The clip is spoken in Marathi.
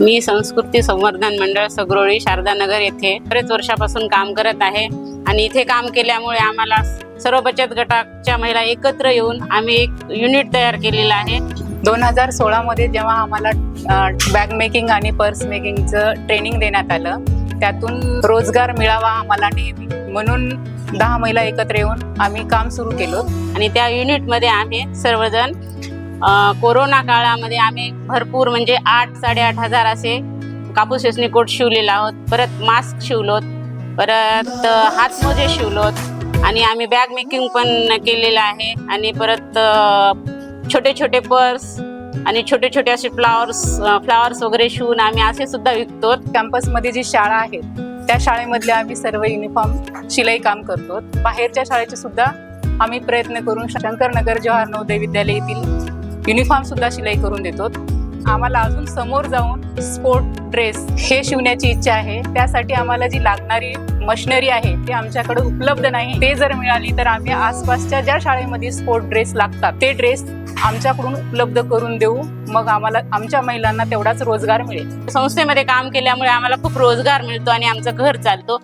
मी संस्कृती संवर्धन मंडळ सगरोळी शारदानगर येथे बरेच वर्षापासून काम करत आहे आणि इथे काम केल्यामुळे आम्हाला सर्व बचत गटाच्या महिला एकत्र येऊन आम्ही एक युनिट तयार केलेलं आहे. दोन हजार सोळामध्ये जेव्हा आम्हाला बॅग मेकिंग आणि पर्स मेकिंगचं ट्रेनिंग देण्यात आलं त्यातून रोजगार मिळावा आम्हाला नेहमी. म्हणून दहा महिला एकत्र येऊन आम्ही काम सुरू केलं. आणि त्या युनिटमध्ये आम्ही सर्वजण कोरोना काळामध्ये आम्ही भरपूर म्हणजे आठ साडेआठ हजार असे कापूस वेचणी कोट शिवलेला आहोत. परत मास्क शिवलोत परत हातमोजे शिवलोत आणि आम्ही बॅग मेकिंग पण केलेलं आहे आणि परत छोटे छोटे पर्स आणि छोटे छोटे असे फ्लावर्स फ्लावर्स वगैरे शिवून आम्ही असे सुद्धा विकतो कॅम्पसमध्ये जी शाळा आहे त्या शाळेमधले आम्ही सर्व युनिफॉर्म शिलाई काम करतो बाहेरच्या शाळेचे सुद्धा आम्ही प्रयत्न करून शंकरनगर जवाहर नवोदय विद्यालय येथील युनिफॉर्म सुद्धा शिलाई करून देतो. आम्हाला अजून समोर जाऊन स्पोर्ट ड्रेस हे शिवण्याची इच्छा आहे. त्यासाठी आम्हाला जी लागणारी मशिनरी आहे ती आमच्याकडे उपलब्ध नाही. ते जर मिळाली तर आम्ही आसपासच्या ज्या शाळेमध्ये स्पोर्ट ड्रेस लागतात ते ड्रेस आमच्याकडून उपलब्ध करून देऊ. मग आम्हाला आमच्या महिलांना तेवढाच रोजगार मिळेल. संस्थेमध्ये काम केल्यामुळे आम्हाला खूप रोजगार मिळतो आणि आमचं घर चालतो.